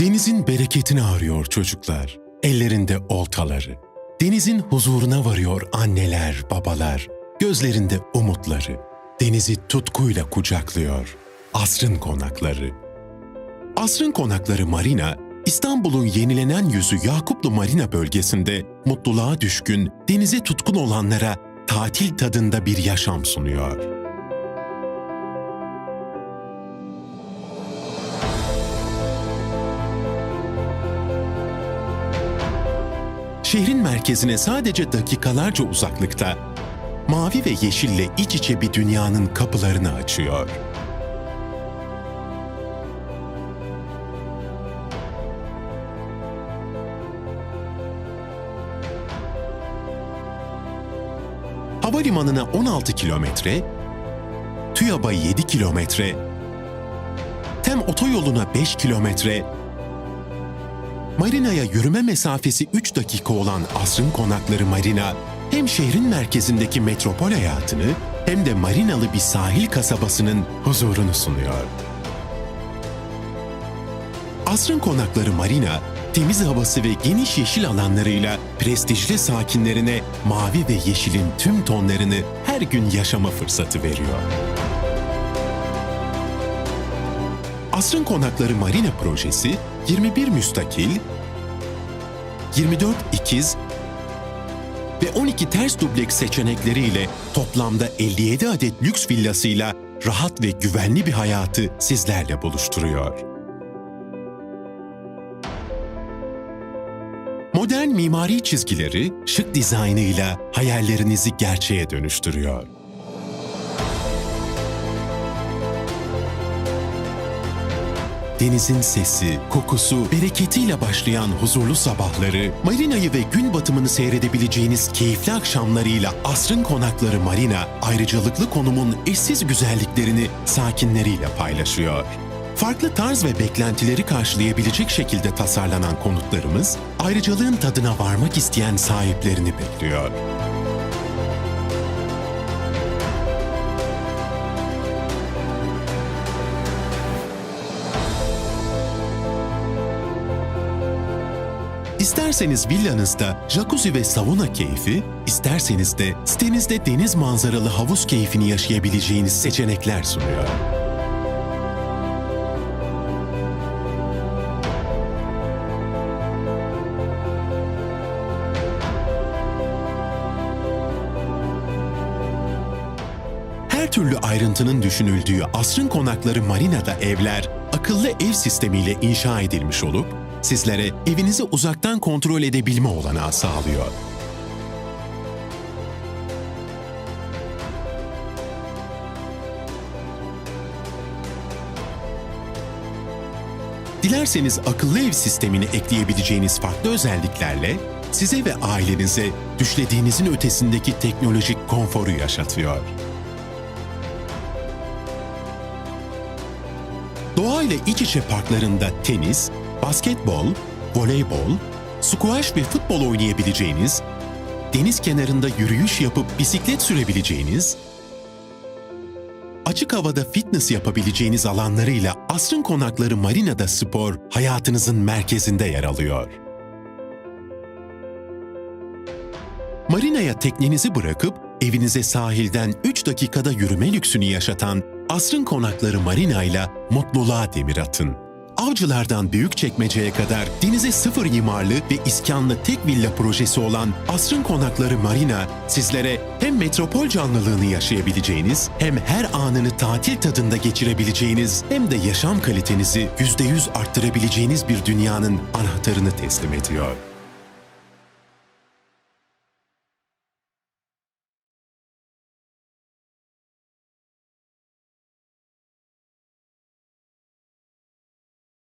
Denizin bereketini arıyor çocuklar. Ellerinde oltaları. Denizin huzuruna varıyor anneler, babalar. Gözlerinde umutları. Denizi tutkuyla kucaklıyor. Asrın konakları. Asrın konakları marina, İstanbul'un yenilenen yüzü Yakuplu Marina bölgesinde mutluluğa düşkün, denize tutkun olanlara tatil tadında bir yaşam sunuyor. Şehrin merkezine sadece dakikalarca uzaklıkta, mavi ve yeşille iç içe bir dünyanın kapılarını açıyor. Havalimanına 16 kilometre, TÜYAB'a 7 kilometre, TEM otoyoluna 5 kilometre, Marina'ya yürüme mesafesi 3 dakika olan Asrın Konakları Marina, hem şehrin merkezindeki metropol hayatını hem de marinalı bir sahil kasabasının huzurunu sunuyor. Asrın Konakları Marina, temiz havası ve geniş yeşil alanlarıyla prestijli sakinlerine mavi ve yeşilin tüm tonlarını her gün yaşama fırsatı veriyor. Asrın Konakları Marina projesi 21 müstakil, 24 ikiz ve 12 ters dubleks seçenekleriyle toplamda 57 adet lüks villasıyla rahat ve güvenli bir hayatı sizlerle buluşturuyor. Modern mimari çizgileri şık dizaynıyla hayallerinizi gerçeğe dönüştürüyor. Denizin sesi, kokusu, bereketiyle başlayan huzurlu sabahları, marinayı ve gün batımını seyredebileceğiniz keyifli akşamlarıyla Asrın Konakları Marina, ayrıcalıklı konumun eşsiz güzelliklerini sakinleriyle paylaşıyor. Farklı tarz ve beklentileri karşılayabilecek şekilde tasarlanan konutlarımız, ayrıcalığın tadına varmak isteyen sahiplerini bekliyor. İsterseniz villanızda jacuzzi ve sauna keyfi, isterseniz de sitenizde deniz manzaralı havuz keyfini yaşayabileceğiniz seçenekler sunuyor. Her türlü ayrıntının düşünüldüğü asrın konakları marinada evler akıllı ev sistemiyle inşa edilmiş olup sizlere evinizi uzaktan kontrol edebilme olanağı sağlıyor. Dilerseniz akıllı ev sistemini ekleyebileceğiniz farklı özelliklerle size ve ailenize düşlediğinizin ötesindeki teknolojik konforu yaşatıyor. Doğayla iç içe parklarında tenis, basketbol, voleybol, squash ve futbol oynayabileceğiniz, deniz kenarında yürüyüş yapıp bisiklet sürebileceğiniz, açık havada fitness yapabileceğiniz alanlarıyla Asrın Konakları Marina'da spor hayatınızın merkezinde yer alıyor. Marina'ya teknenizi bırakıp evinize sahilden 3 dakikada yürüme lüksünü yaşatan Asrın Konakları Marina ile mutluluğa demir atın. Avcılardan Büyükçekmece'ye kadar denize sıfır imarlı ve iskanlı tek villa projesi olan Asrın Konakları Marina sizlere hem metropol canlılığını yaşayabileceğiniz hem her anını tatil tadında geçirebileceğiniz hem de yaşam kalitenizi %100 arttırabileceğiniz bir dünyanın anahtarını teslim ediyor.